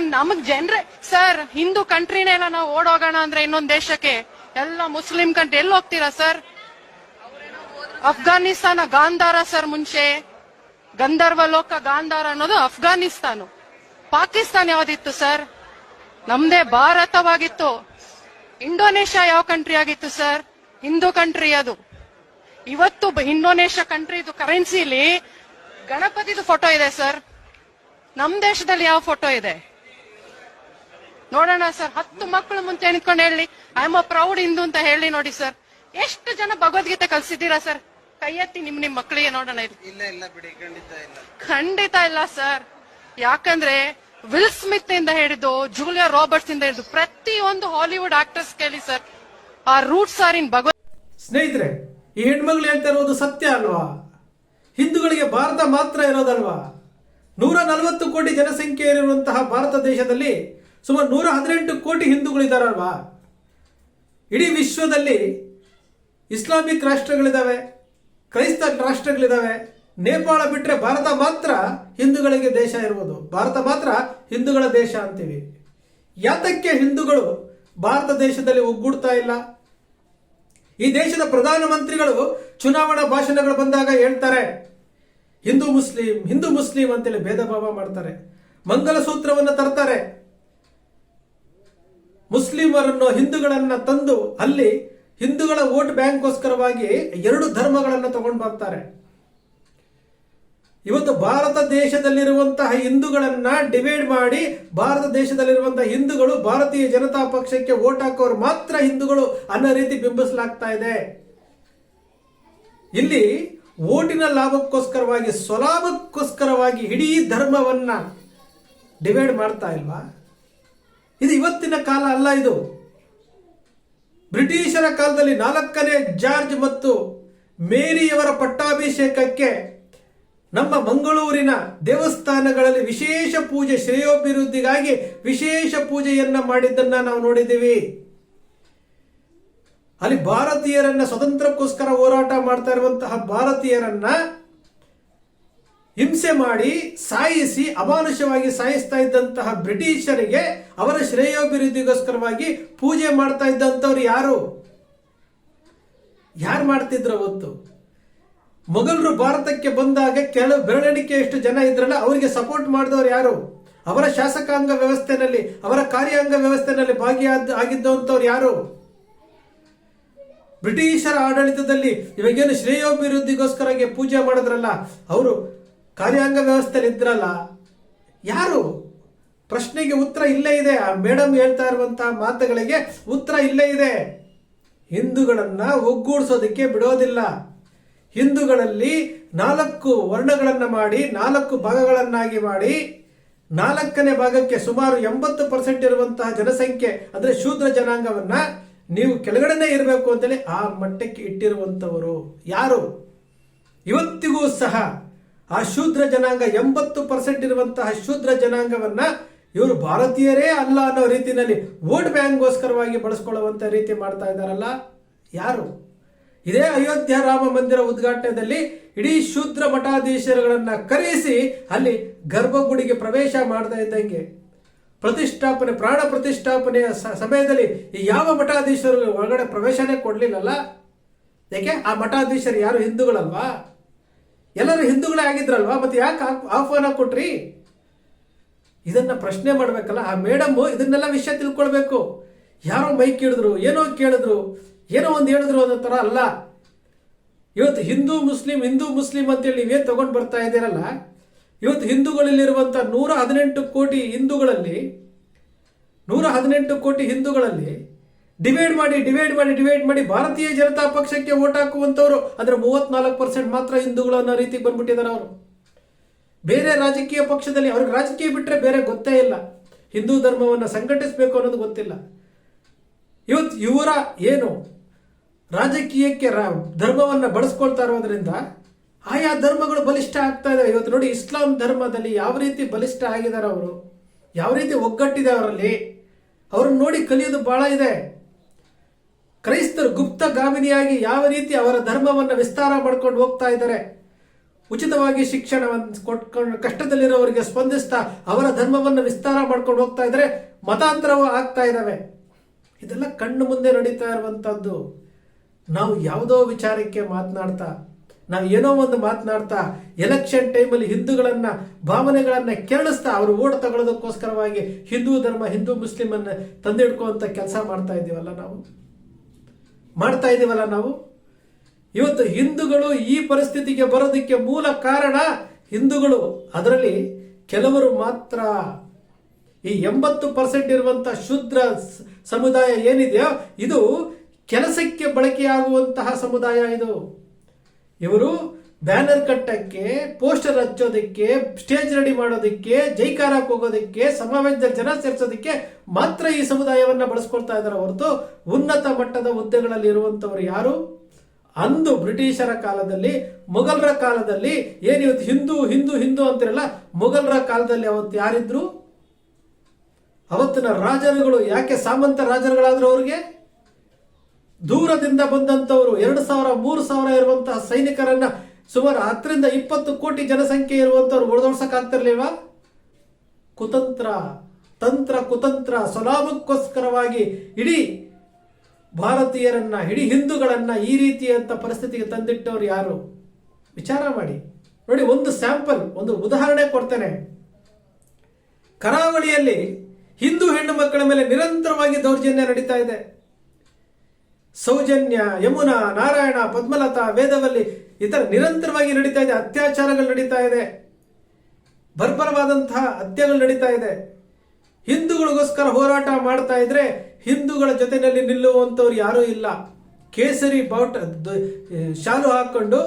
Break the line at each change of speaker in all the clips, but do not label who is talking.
ನಮಗ್ ಜನ್ರೇ, ಸರ್, ಹಿಂದೂ ಕಂಟ್ರಿನೇ ಎಲ್ಲ ನಾವು ಓಡೋಗೋಣ ಅಂದ್ರೆ ಇನ್ನೊಂದ್ ದೇಶಕ್ಕೆ. ಎಲ್ಲ ಮುಸ್ಲಿಂ ಕಂಟ್ರಿ, ಎಲ್ಲಿ ಹೋಗ್ತೀರಾ, ಸರ್? ಅಫ್ಘಾನಿಸ್ತಾನ, ಗಾಂಧಾರ, ಸರ್, ಮುಂಚೆ. ಗಂಧರ್ವ ಲೋಕ, ಗಾಂಧಾರ ಅನ್ನೋದು ಅಫ್ಘಾನಿಸ್ತಾನ. ಪಾಕಿಸ್ತಾನ ಯಾವ್ದಿತ್ತು, ಸರ್? ನಮ್ದೇ ಭಾರತವಾಗಿತ್ತು. ಇಂಡೋನೇಷ್ಯಾ ಯಾವ ಕಂಟ್ರಿ ಆಗಿತ್ತು, ಸರ್? ಹಿಂದೂ ಕಂಟ್ರಿ ಅದು. ಇವತ್ತು ಇಂಡೋನೇಷ್ಯಾ ಕಂಟ್ರಿದು ಕರೆನ್ಸಿಲಿ ಗಣಪತಿದು ಫೋಟೋ ಇದೆ, ಸರ್. ನಮ್ ದೇಶದಲ್ಲಿ ಯಾವ ಫೋಟೋ ಇದೆ? ನೋಡೋಣ ಸರ್ ಹತ್ತು ಮಕ್ಕಳು ಮುಂಚೆ ನಿಂತ್ಕೊಂಡು ಹೇಳಿ. I am a proud Hindu ಅಂತ ಹೇಳಿ ನೋಡಿ ಸರ್. ಎಷ್ಟು ಜನ ಭಗವದ್ಗೀತೆ ಕಲ್ಸಿದ್ದೀರಾ ಸರ್? ಕೈ ಎತ್ತಿ ನಿಮ್ ನಿಮ್ ಮಕ್ಕಳಿಗೆ ನೋಡೋಣ ಇಲ್ಲಿ
ಇಲ್ಲ ಇಲ್ಲ ಬಿಡಿ ಖಂಡಿತ ಇಲ್ಲ.
ಖಂಡಿತ ಇಲ್ಲ ಸರ್. ಯಾಕಂದ್ರೆ ವಿಲ್ ಸ್ಮಿತ್ ಇಂದ ಹಿಡಿದು ಜೂಲಿಯಾ ರಾಬರ್ಟ್ಸ್ ಇಂದ ಹಿಡಿದು ಒಂದು ಹಾಲಿವುಡ್ ಆಕ್ಟರ್ಸ್ ಕೇಳಿ ಸರ್ ಆ ರೂಟ್ಸ್ ಆರ್ ಇನ್ ಭಗವತ್
ಸ್ನೇಹಿತರೆ ಈ ಹೆಣ್ಮಗಳು ಹೇಳ್ತಾ ಇರೋದು ಸತ್ಯ ಅಲ್ವಾ? ಹಿಂದೂಗಳಿಗೆ ಭಾರತ ಮಾತ್ರ ಇರೋದಲ್ವಾ? ನೂರ ನಲವತ್ತು ಕೋಟಿ ಜನಸಂಖ್ಯೆ ಇರುವಂತಹ ಭಾರತ ದೇಶದಲ್ಲಿ ಸುಮಾರು ನೂರ ಹದಿನೆಂಟು ಕೋಟಿ ಹಿಂದೂಗಳಿದಾರಲ್ವಾ ಇಡೀ ವಿಶ್ವದಲ್ಲಿ ಇಸ್ಲಾಮಿಕ್ ರಾಷ್ಟ್ರಗಳಿದಾವೆ ಕ್ರೈಸ್ತ ರಾಷ್ಟ್ರಗಳಿದಾವೆ ನೇಪಾಳ ಬಿಟ್ಟರೆ ಭಾರತ ಮಾತ್ರ ಹಿಂದೂಗಳಿಗೆ ದೇಶ ಇರುವುದು ಭಾರತ ಮಾತ್ರ ಹಿಂದೂಗಳ ದೇಶ ಅಂತೀವಿ. ಯಾತಕ್ಕೆ ಹಿಂದೂಗಳು ಭಾರತ ದೇಶದಲ್ಲಿ ಒಗ್ಗೂಡ್ತಾ ಇಲ್ಲ? ಈ ದೇಶದ ಪ್ರಧಾನಮಂತ್ರಿಗಳು ಚುನಾವಣಾ ಭಾಷಣಗಳು ಬಂದಾಗ ಹೇಳ್ತಾರೆ ಹಿಂದೂ ಮುಸ್ಲಿಂ ಹಿಂದೂ ಮುಸ್ಲಿಂ ಅಂತೇಳಿ ಭೇದ ಭಾವ ಮಾಡ್ತಾರೆ. ಮಂಗಲಸೂತ್ರವನ್ನು ತರ್ತಾರೆ. ಮುಸ್ಲಿಮರನ್ನು ಹಿಂದೂಗಳನ್ನ ತಂದು ಅಲ್ಲಿ ಹಿಂದೂಗಳ ವೋಟ್ ಬ್ಯಾಂಕ್ಗೋಸ್ಕರವಾಗಿ ಎರಡು ಧರ್ಮಗಳನ್ನು ತಗೊಂಡು ಬರ್ತಾರೆ. ಇವತ್ತು ಭಾರತ ದೇಶದಲ್ಲಿರುವಂತಹ ಹಿಂದೂಗಳನ್ನ ಡಿವೈಡ್ ಮಾಡಿ ಭಾರತ ದೇಶದಲ್ಲಿರುವಂತಹ ಹಿಂದೂಗಳು ಭಾರತೀಯ ಜನತಾ ಪಕ್ಷಕ್ಕೆ ವೋಟ್ ಹಾಕೋರು ಮಾತ್ರ ಹಿಂದೂಗಳು ಅನ್ನೋ ರೀತಿ ಬಿಂಬಿಸಲಾಗ್ತಾ ಇದೆ. ಇಲ್ಲಿ ಓಟಿನ ಲಾಭಕ್ಕೋಸ್ಕರವಾಗಿ, ಸ್ವಲಾಭಕ್ಕೋಸ್ಕರವಾಗಿ ಇಡೀ ಧರ್ಮವನ್ನ ಡಿವೈಡ್ ಮಾಡ್ತಾ ಇಲ್ವಾ? ಇದು ಇವತ್ತಿನ ಕಾಲ ಅಲ್ಲ ಇದು. ಬ್ರಿಟಿಷರ ಕಾಲದಲ್ಲಿ ನಾಲ್ಕನೇ ಜಾರ್ಜ್ ಮತ್ತು ಮೇರಿಯವರ ಪಟ್ಟಾಭಿಷೇಕಕ್ಕೆ ನಮ್ಮ ಮಂಗಳೂರಿನ ದೇವಸ್ಥಾನಗಳಲ್ಲಿ ವಿಶೇಷ ಪೂಜೆ, ಶ್ರೇಯೋಭಿವೃದ್ಧಿಗಾಗಿ ವಿಶೇಷ ಪೂಜೆಯನ್ನ ಮಾಡಿದ್ದನ್ನ ನಾವು ನೋಡಿದ್ದೀವಿ. ಅಲ್ಲಿ ಭಾರತೀಯರನ್ನ ಸ್ವತಂತ್ರಕ್ಕೋಸ್ಕರ ಹೋರಾಟ ಮಾಡ್ತಾ ಇರುವಂತಹ ಭಾರತೀಯರನ್ನ ಹಿಂಸೆ ಮಾಡಿ ಸಾಯಿಸಿ ಅಮಾನುಷವಾಗಿ ಸಾಯಿಸ್ತಾ ಇದ್ದಂತಹ ಬ್ರಿಟಿಷರಿಗೆ ಅವರ ಶ್ರೇಯೋಭಿವೃದ್ಧಿಗೋಸ್ಕರವಾಗಿ ಪೂಜೆ ಮಾಡ್ತಾ ಇದ್ದಂಥವ್ರು ಯಾರು? ಯಾರು ಮಾಡ್ತಿದ್ರು ಅವತ್ತು? ಮೊಘಲರು ಭಾರತಕ್ಕೆ ಬಂದಾಗ ಕೆಲವು ಬೆರಳೆಣಿಕೆಯಷ್ಟು ಜನ ಇದ್ರಲ್ಲ ಅವರಿಗೆ ಸಪೋರ್ಟ್ ಮಾಡಿದವರು ಯಾರು? ಅವರ ಶಾಸಕಾಂಗ ವ್ಯವಸ್ಥೆನಲ್ಲಿ ಅವರ ಕಾರ್ಯಾಂಗ ವ್ಯವಸ್ಥೆನಲ್ಲಿ ಭಾಗಿಯಾದ ಆಗಿದ್ದಂಥವ್ರು ಯಾರು? ಬ್ರಿಟಿಷರ ಆಡಳಿತದಲ್ಲಿ ಇವಾಗೇನು ಶ್ರೇಯೋಭಿವೃದ್ಧಿಗೋಸ್ಕರಗೆ ಪೂಜೆ ಮಾಡಿದ್ರಲ್ಲ, ಅವರು ಕಾರ್ಯಾಂಗ ವ್ಯವಸ್ಥೆಯಲ್ಲಿ ಇದ್ರಲ್ಲ, ಯಾರು? ಪ್ರಶ್ನೆಗೆ ಉತ್ತರ ಇಲ್ಲೇ ಇದೆ. ಆ ಮೇಡಮ್ ಹೇಳ್ತಾ ಇರುವಂತಹ ಮಾತುಗಳಿಗೆ ಉತ್ತರ ಇಲ್ಲೇ ಇದೆ. ಹಿಂದೂಗಳನ್ನ ಒಗ್ಗೂಡಿಸೋದಕ್ಕೆ ಬಿಡೋದಿಲ್ಲ. ಹಿಂದೂಗಳಲ್ಲಿ ನಾಲ್ಕು ವರ್ಣಗಳನ್ನ ಮಾಡಿ, ನಾಲ್ಕು ಭಾಗಗಳನ್ನಾಗಿ ಮಾಡಿ, ನಾಲ್ಕನೇ ಭಾಗಕ್ಕೆ ಸುಮಾರು ಎಂಬತ್ತು ಪರ್ಸೆಂಟ್ ಇರುವಂತಹ ಜನಸಂಖ್ಯೆ, ಅಂದ್ರೆ ಶೂದ್ರ ಜನಾಂಗವನ್ನ ನೀವು ಕೆಳಗಡೆನೆ ಇರಬೇಕು ಅಂತೇಳಿ ಆ ಮಟ್ಟಕ್ಕೆ ಇಟ್ಟಿರುವಂತವರು ಯಾರು? ಇವತ್ತಿಗೂ ಸಹ ಆ ಶೂದ್ರ ಜನಾಂಗ ಎಂಬತ್ತು ಪರ್ಸೆಂಟ್ ಇರುವಂತಹ ಶೂದ್ರ ಜನಾಂಗವನ್ನ ಇವರು ಭಾರತೀಯರೇ ಅಲ್ಲ ಅನ್ನೋ ರೀತಿಯಲ್ಲಿ ವೋಟ್ ಬ್ಯಾಂಕ್ಗೋಸ್ಕರವಾಗಿ ಬಳಸ್ಕೊಳ್ಳುವಂಥ ರೀತಿ ಮಾಡ್ತಾ ಇದ್ದಾರಲ್ಲ ಯಾರು? ಇದೇ ಅಯೋಧ್ಯ ರಾಮ ಮಂದಿರ ಉದ್ಘಾಟನೆಯಲ್ಲಿ ಇಡೀ ಶೂದ್ರ ಮಠಾಧೀಶರುಗಳನ್ನ ಕರೆಸಿ ಅಲ್ಲಿ ಗರ್ಭಗುಡಿಗೆ ಪ್ರವೇಶ ಮಾಡ್ತಾ ಇದ್ದಂಗೆ. ಪ್ರತಿಷ್ಠಾಪನೆ, ಪ್ರಾಣ ಪ್ರತಿಷ್ಠಾಪನೆಯ ಸಮಯದಲ್ಲಿ ಈ ಯಾವ ಮಠಾಧೀಶರು ಒಳಗಡೆ ಪ್ರವೇಶನೇ ಕೊಡಲಿಲ್ಲಲ್ಲ? ಯಾಕೆ? ಆ ಮಠಾಧೀಶರು ಯಾರು? ಹಿಂದೂಗಳಲ್ವಾ? ಎಲ್ಲರೂ ಹಿಂದೂಗಳೇ ಆಗಿದ್ರಲ್ವಾ? ಮತ್ತೆ ಯಾಕೆ ಆಹ್- ಆಹ್ವಾನ ಕೊಟ್ರಿ? ಇದನ್ನ ಪ್ರಶ್ನೆ ಮಾಡ್ಬೇಕಲ್ಲ. ಆ ಮೇಡಮ್ ಇದನ್ನೆಲ್ಲ ವಿಷಯ ತಿಳ್ಕೊಳ್ಬೇಕು. ಯಾರೋ ಮೈಕ್ ಕೇಳಿದ್ರು, ಏನೋ ಕೇಳಿದ್ರು, ಏನೋ ಒಂದು ಹೇಳಿದ್ರು ಅನ್ನೋ ತರ ಅಲ್ಲ. ಇವತ್ತು ಹಿಂದೂ, ಮುಸ್ಲಿಂ ಹಿಂದೂ, ಮುಸ್ಲಿಂ ಅಂತೇಳಿ ನೀವೇನು ತಗೊಂಡು ಬರ್ತಾ ಇದ್ದೀರಲ್ಲ ಇವತ್ತು ಹಿಂದೂಗಳಲ್ಲಿರುವಂಥ ನೂರ ಹದಿನೆಂಟು ಕೋಟಿ ಹಿಂದೂಗಳಲ್ಲಿ, ನೂರ ಹದಿನೆಂಟು ಕೋಟಿ ಹಿಂದೂಗಳಲ್ಲಿ ಡಿವೈಡ್ ಮಾಡಿ ಡಿವೈಡ್ ಮಾಡಿ ಡಿವೈಡ್ ಮಾಡಿ ಭಾರತೀಯ ಜನತಾ ಪಕ್ಷಕ್ಕೆ ಓಟ್ ಹಾಕುವಂಥವ್ರು ಅಂದ್ರೆ ಮೂವತ್ನಾಲ್ಕು ಪರ್ಸೆಂಟ್ ಮಾತ್ರ ಹಿಂದೂಗಳು ಅನ್ನೋ ರೀತಿ ಬಂದ್ಬಿಟ್ಟಿದ್ದಾರೆ ಅವರು. ಬೇರೆ ರಾಜಕೀಯ ಪಕ್ಷದಲ್ಲಿ ಅವ್ರಿಗೆ ರಾಜಕೀಯ ಬಿಟ್ಟರೆ ಬೇರೆ ಗೊತ್ತೇ ಇಲ್ಲ. ಹಿಂದೂ ಧರ್ಮವನ್ನು ಸಂಘಟಿಸಬೇಕು ಅನ್ನೋದು ಗೊತ್ತಿಲ್ಲ. ಇವತ್ತು ಇವರ ಏನು ರಾಜಕೀಯಕ್ಕೆ ರಾ- ಧರ್ಮವನ್ನು ಬಳಸ್ಕೊಳ್ತಾ ಇರೋದ್ರಿಂದ ಆಯಾ ಧರ್ಮಗಳು ಬಲಿಷ್ಠ ಆಗ್ತಾ ಇದಾವೆ. ಇವತ್ತು ನೋಡಿ, ಇಸ್ಲಾಂ ಧರ್ಮದಲ್ಲಿ ಯಾವ ರೀತಿ ಬಲಿಷ್ಠ ಆಗಿದ್ದಾರೆ ಅವರು? ಯಾವ ರೀತಿ ಒಗ್ಗಟ್ಟಿದೆ ಅವರಲ್ಲಿ? ಅವ್ರನ್ನ ನೋಡಿ ಕಲಿಯೋದು ಬಹಳ ಇದೆ. ಕ್ರೈಸ್ತರು ಗುಪ್ತ ಗಾಮಿನಿಯಾಗಿ ಯಾವ ರೀತಿ ಅವರ ಧರ್ಮವನ್ನು ವಿಸ್ತಾರ ಮಾಡ್ಕೊಂಡು ಹೋಗ್ತಾ ಇದ್ದಾರೆ? ಉಚಿತವಾಗಿ ಶಿಕ್ಷಣವನ್ನು ಕೊಟ್ಕೊಂಡು ಕಷ್ಟದಲ್ಲಿರೋರಿಗೆ ಸ್ಪಂದಿಸ್ತಾ ಅವರ ಧರ್ಮವನ್ನು ವಿಸ್ತಾರ ಮಾಡ್ಕೊಂಡು ಹೋಗ್ತಾ ಇದ್ರೆ ಮತಾಂತರವೂ ಆಗ್ತಾ ಇದ್ದಾವೆ ಇದೆಲ್ಲ ಕಣ್ಣು ಮುಂದೆ ನಡೀತಾ ಇರುವಂಥದ್ದು ನಾವು ಯಾವುದೋ ವಿಚಾರಕ್ಕೆ ಮಾತನಾಡ್ತಾ ನಾವು ಏನೋ ಒಂದು ಮಾತನಾಡ್ತಾ ಎಲೆಕ್ಷನ್ ಟೈಮಲ್ಲಿ ಹಿಂದೂಗಳನ್ನ, ಭಾವನೆಗಳನ್ನ ಕೆರಳಿಸ್ತಾ ಅವರು ಓಟ್ ತಗೊಳ್ಳೋದಕ್ಕೋಸ್ಕರವಾಗಿ ಹಿಂದೂ ಧರ್ಮ, ಹಿಂದೂ ಮುಸ್ಲಿಂ ಅನ್ನ ತಂದಿಡ್ಕುವಂತ ಕೆಲಸ ಮಾಡ್ತಾ ಇದ್ದೀವಲ್ಲ ನಾವು? ಮಾಡ್ತಾ ಇದ್ದೀವಲ್ಲ ನಾವು? ಇವತ್ತು ಹಿಂದೂಗಳು ಈ ಪರಿಸ್ಥಿತಿಗೆ ಬರೋದಕ್ಕೆ ಮೂಲ ಕಾರಣ ಹಿಂದೂಗಳು. ಅದರಲ್ಲಿ ಕೆಲವರು ಮಾತ್ರ ಈ ಎಂಬತ್ತು ಪರ್ಸೆಂಟ್ ಇರುವಂತ ಶುದ್ರ ಸಮುದಾಯ ಏನಿದೆಯೋ, ಇದು ಕೆಲಸಕ್ಕೆ ಬಳಕೆಯಾಗುವಂತಹ ಸಮುದಾಯ ಇದು. ಇವರು ಬ್ಯಾನರ್ ಕಟ್ಟಕ್ಕೆ, ಪೋಸ್ಟರ್ ಹಚ್ಚೋದಕ್ಕೆ, ಸ್ಟೇಜ್ ರೆಡಿ ಮಾಡೋದಕ್ಕೆ, ಜೈಕಾರಕ್ಕೆ ಹೋಗೋದಕ್ಕೆ, ಸಮಾವೇಶದಲ್ಲಿ ಜನ ಸೇರಿಸೋದಕ್ಕೆ ಮಾತ್ರ ಈ ಸಮುದಾಯವನ್ನ ಬಳಸ್ಕೊಳ್ತಾ ಇದ್ದಾರೆ. ಹೊರತು ಉನ್ನತ ಮಟ್ಟದ ಹುದ್ದೆಗಳಲ್ಲಿ ಇರುವಂತವರು ಯಾರು? ಅಂದು ಬ್ರಿಟಿಷರ ಕಾಲದಲ್ಲಿ, ಮೊಘಲರ ಕಾಲದಲ್ಲಿ ಏನಿವತ್ತು ಹಿಂದೂ ಹಿಂದೂ ಹಿಂದೂ ಅಂತಿರಲ್ಲ, ಮೊಘಲರ ಕಾಲದಲ್ಲಿ ಅವತ್ತು ಯಾರಿದ್ರು? ಅವತ್ತಿನ ರಾಜರುಗಳು ಯಾಕೆ ಸಾಮಂತ ರಾಜರುಗಳಾದ್ರು ಅವ್ರಿಗೆ? ದೂರದಿಂದ ಬಂದಂತವರು ಎರಡು ಸಾವಿರ, ಮೂರು ಸಾವಿರ ಇರುವಂತಹ ಸೈನಿಕರನ್ನ ಸುಮಾರು ಹತ್ತರಿಂದ ಇಪ್ಪತ್ತು ಕೋಟಿ ಜನಸಂಖ್ಯೆ ಇರುವಂತವ್ರು ಒಳದೋಡ್ಸಕ್ ಆಗ್ತಿರ್ಲಿಲ್ವಾ ಕುತಂತ್ರ, ತಂತ್ರ, ಕುತಂತ್ರ, ಸ್ವಲಾಭಕ್ಕೋಸ್ಕರವಾಗಿ ಇಡೀ ಭಾರತೀಯರನ್ನ, ಇಡೀ ಹಿಂದೂಗಳನ್ನ ಈ ರೀತಿಯಂತ ಪರಿಸ್ಥಿತಿಗೆ ತಂದಿಟ್ಟವ್ರು ಯಾರು? ವಿಚಾರ ಮಾಡಿ. ನೋಡಿ, ಒಂದು ಸ್ಯಾಂಪಲ್, ಒಂದು ಉದಾಹರಣೆ ಕೊಡ್ತೇನೆ. ಕರಾವಳಿಯಲ್ಲಿ ಹಿಂದೂ ಹೆಣ್ಣು ಮಕ್ಕಳ ಮೇಲೆ ನಿರಂತರವಾಗಿ ದೌರ್ಜನ್ಯ ನಡೀತಾ ಇದೆ. ಸೌಜನ್ಯ, ಯಮುನಾ, ನಾರಾಯಣ, ಪದ್ಮಲತಾ, ವೇದವಲ್ಲಿ ಇತರ ನಿರಂತರವಾಗಿ ನಡೀತಾ ಇದೆ, ಅತ್ಯಾಚಾರಗಳು ನಡೀತಾ ಇದೆ, ಬರ್ಬರವಾದಂತಹ ಹತ್ಯೆಗಳು ನಡೀತಾ ಇದೆ. ಹಿಂದೂಗಳಿಗೋಸ್ಕರ ಹೋರಾಟ ಮಾಡ್ತಾ ಇದ್ರೆ ಹಿಂದೂಗಳ ಜೊತೆಯಲ್ಲಿ ನಿಲ್ಲುವಂಥವ್ರು ಯಾರೂ ಇಲ್ಲ. ಕೇಸರಿ ಬಾವುಟ ಶಾಲು ಹಾಕೊಂಡು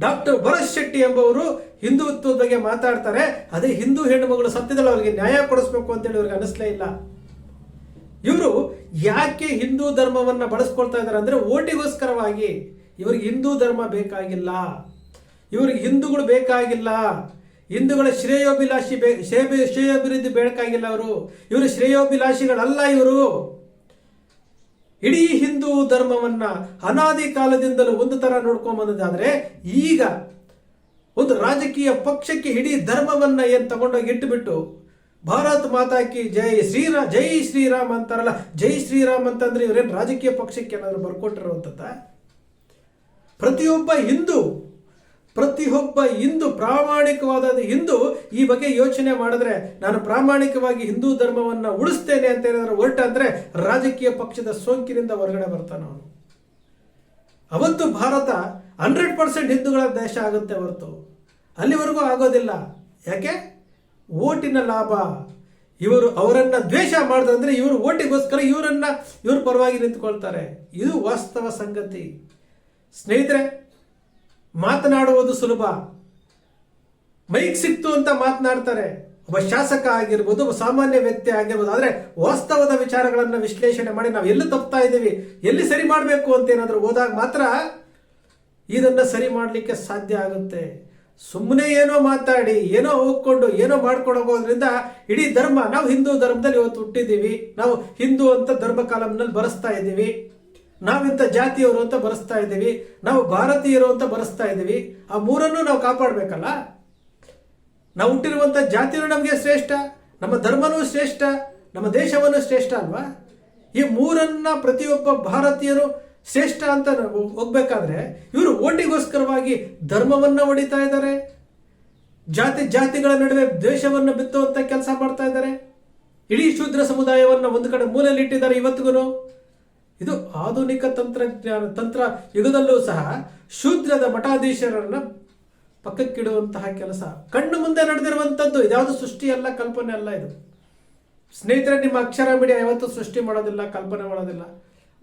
ಡಾಕ್ಟರ್ ಭರತ್ ಶೆಟ್ಟಿ ಎಂಬವರು ಹಿಂದುತ್ವದ ಬಗ್ಗೆ ಮಾತಾಡ್ತಾರೆ. ಅದೇ ಹಿಂದೂ ಹೆಣ್ಣು ಮಗಳು ಅವರಿಗೆ ನ್ಯಾಯ ಕೊಡಿಸ್ಬೇಕು ಅಂತೇಳಿ ಅವ್ರಿಗೆ ಅನಿಸ್ಲೇ ಇಲ್ಲ. ಇವರು ಯಾಕೆ ಹಿಂದೂ ಧರ್ಮವನ್ನ ಬಳಸ್ಕೊಳ್ತಾ ಇದ್ದಾರೆ ಅಂದ್ರೆ ಓಟಿಗೋಸ್ಕರವಾಗಿ ಇವ್ರಿಗೆ ಹಿಂದೂ ಧರ್ಮ ಬೇಕಾಗಿಲ್ಲ. ಇವ್ರಿಗೆ ಹಿಂದೂಗಳು ಬೇಕಾಗಿಲ್ಲ. ಹಿಂದೂಗಳ ಶ್ರೇಯೋಭಿಲಾಷಿ ಬೇ ಶ್ರೇಯ- ಶ್ರೇಯೋಭಿವೃದ್ಧಿ ಬೇಕಾಗಿಲ್ಲ ಅವರು. ಇವರು ಶ್ರೇಯೋಭಿಲಾಷಿಗಳಲ್ಲ ಇವರು. ಇಡೀ ಹಿಂದೂ ಧರ್ಮವನ್ನ ಅನಾದಿ ಕಾಲದಿಂದಲೂ ಒಂದು ತರ ನೋಡ್ಕೊಂಡ್ ಬಂದದಾದ್ರೆ ಈಗ ಒಂದು ರಾಜಕೀಯ ಪಕ್ಷಕ್ಕೆ ಇಡೀ ಧರ್ಮವನ್ನ ಏನು ತಗೊಂಡೋಗಿ ಇಟ್ಟುಬಿಟ್ಟು ಭಾರತ್ ಮಾತಾ ಕಿ ಜೈ ಶ್ರೀರಾಮ್ ಜೈ ಶ್ರೀರಾಮ್ ಅಂತಾರಲ್ಲ, ಜೈ ಶ್ರೀರಾಮ್ ಅಂತಂದ್ರೆ ಇವರೇನು ರಾಜಕೀಯ ಪಕ್ಷಕ್ಕೆ ಏನಾದ್ರು ಬರ್ಕೊಟ್ಟಿರುವಂಥದ್ದ? ಪ್ರತಿಯೊಬ್ಬ ಹಿಂದೂ ಪ್ರತಿಯೊಬ್ಬ ಹಿಂದೂ ಪ್ರಾಮಾಣಿಕವಾದ ಹಿಂದೂ ಈ ಬಗ್ಗೆ ಯೋಚನೆ ಮಾಡಿದ್ರೆ ನಾನು ಪ್ರಾಮಾಣಿಕವಾಗಿ ಹಿಂದೂ ಧರ್ಮವನ್ನ ಉಳಿಸ್ತೇನೆ ಅಂತ ಏನಾದ್ರು ಹೊರಟ ಅಂದರೆ ರಾಜಕೀಯ ಪಕ್ಷದ ಸೋಂಕಿನಿಂದ ಹೊರಗಡೆ ಬರ್ತಾನೆ ಅವನು. ಅವತ್ತು ಭಾರತ ಹಂಡ್ರೆಡ್ ಪರ್ಸೆಂಟ್ ಹಿಂದೂಗಳ ದೇಶ ಆಗುತ್ತೆ ಹೊರತು. ಅಲ್ಲಿವರೆಗೂ ಆಗೋದಿಲ್ಲ. ಯಾಕೆ? ಓಟಿನ ಲಾಭ. ಇವರು ಅವರನ್ನು ದ್ವೇಷ ಮಾಡಿದ್ರೆ ಇವರು ಓಟಿಗೋಸ್ಕರ ಇವರನ್ನ, ಇವರು ಪರವಾಗಿ ನಿಂತ್ಕೊಳ್ತಾರೆ. ಇದು ವಾಸ್ತವ ಸಂಗತಿ. ಸ್ನೇಹಿತರೆ, ಮಾತನಾಡುವುದು ಸುಲಭ. ಮೈಕ್ ಸಿಕ್ತು ಅಂತ ಮಾತನಾಡ್ತಾರೆ. ಒಬ್ಬ ಶಾಸಕ ಆಗಿರ್ಬೋದು, ಒಬ್ಬ ಸಾಮಾನ್ಯ ವ್ಯಕ್ತಿ ಆಗಿರ್ಬೋದು, ಆದರೆ ವಾಸ್ತವದ ವಿಚಾರಗಳನ್ನು ವಿಶ್ಲೇಷಣೆ ಮಾಡಿ ನಾವು ಎಲ್ಲಿ ತಪ್ತಾ ಇದ್ದೀವಿ, ಎಲ್ಲಿ ಸರಿ ಮಾಡಬೇಕು ಅಂತ ಏನಾದರೂ ಹೋದಾಗ ಮಾತ್ರ ಇದನ್ನ ಸರಿ ಮಾಡಲಿಕ್ಕೆ ಸಾಧ್ಯ ಆಗುತ್ತೆ. ಸುಮ್ಮನೆ ಏನೋ ಮಾತಾಡಿ, ಏನೋ ಹೋಗ್ಕೊಂಡು, ಏನೋ ಮಾಡ್ಕೊಂಡು ಇಡೀ ಧರ್ಮ, ನಾವು ಹಿಂದೂ ಧರ್ಮದಲ್ಲಿ ಇವತ್ತು ಹುಟ್ಟಿದ್ದೀವಿ. ನಾವು ಹಿಂದೂ ಅಂತ ಧರ್ಮ ಕಾಲಂನಲ್ಲಿ ಬರೆಸ್ತಾ ಇದ್ದೀವಿ. ನಾವಿಂತ ಜಾತಿಯವರು ಅಂತ ಬರೆಸ್ತಾ ಇದ್ದೀವಿ. ನಾವು ಭಾರತೀಯರು ಅಂತ ಬರೆಸ್ತಾ ಇದ್ದೀವಿ. ಆ ಮೂರನ್ನು ನಾವು ಕಾಪಾಡಬೇಕಲ್ಲ? ನಾವು ಹುಟ್ಟಿರುವಂಥ ಜಾತಿನೂ ನಮಗೆ ಶ್ರೇಷ್ಠ, ನಮ್ಮ ಧರ್ಮನೂ ಶ್ರೇಷ್ಠ, ನಮ್ಮ ದೇಶವನ್ನು ಶ್ರೇಷ್ಠ ಅಲ್ವಾ? ಈ ಮೂರನ್ನ ಪ್ರತಿಯೊಬ್ಬ ಭಾರತೀಯರು ಶ್ರೇಷ್ಠ ಅಂತ ಹೋಗ್ಬೇಕಾದ್ರೆ ಇವರು ಓಟಿಗೋಸ್ಕರವಾಗಿ ಧರ್ಮವನ್ನ ಹೊಡಿತಾ ಇದ್ದಾರೆ. ಜಾತಿ, ಜಾತಿಗಳ ನಡುವೆ ದ್ವೇಷವನ್ನು ಬಿತ್ತುವಂತ ಕೆಲಸ ಮಾಡ್ತಾ ಇದ್ದಾರೆ. ಇಡೀ ಶೂದ್ರ ಸಮುದಾಯವನ್ನ ಒಂದು ಕಡೆ ಮೂಲೆಯಲ್ಲಿ ಇಟ್ಟಿದ್ದಾರೆ ಇವತ್ತಿಗೂ ಇದು ಆಧುನಿಕ ತಂತ್ರಜ್ಞಾನ, ತಂತ್ರ ಯುಗದಲ್ಲೂ ಸಹ ಶೂದ್ರದ ಮಠಾಧೀಶರನ್ನ ಪಕ್ಕಕ್ಕಿಡುವಂತಹ ಕೆಲಸ. ಕಣ್ಣು ಮುಂದೆ ನಡೆದಿರುವಂತದ್ದು ಇದ್ಯಾವುದು ಸೃಷ್ಟಿ ಅಲ್ಲ, ಕಲ್ಪನೆ ಅಲ್ಲ ಇದು. ಸ್ನೇಹಿತರೆ, ನಿಮ್ಮ ಅಕ್ಷರ ಮೀಡಿಯಾ ಯಾವತ್ತೂ ಸೃಷ್ಟಿ ಮಾಡೋದಿಲ್ಲ, ಕಲ್ಪನೆ ಮಾಡೋದಿಲ್ಲ.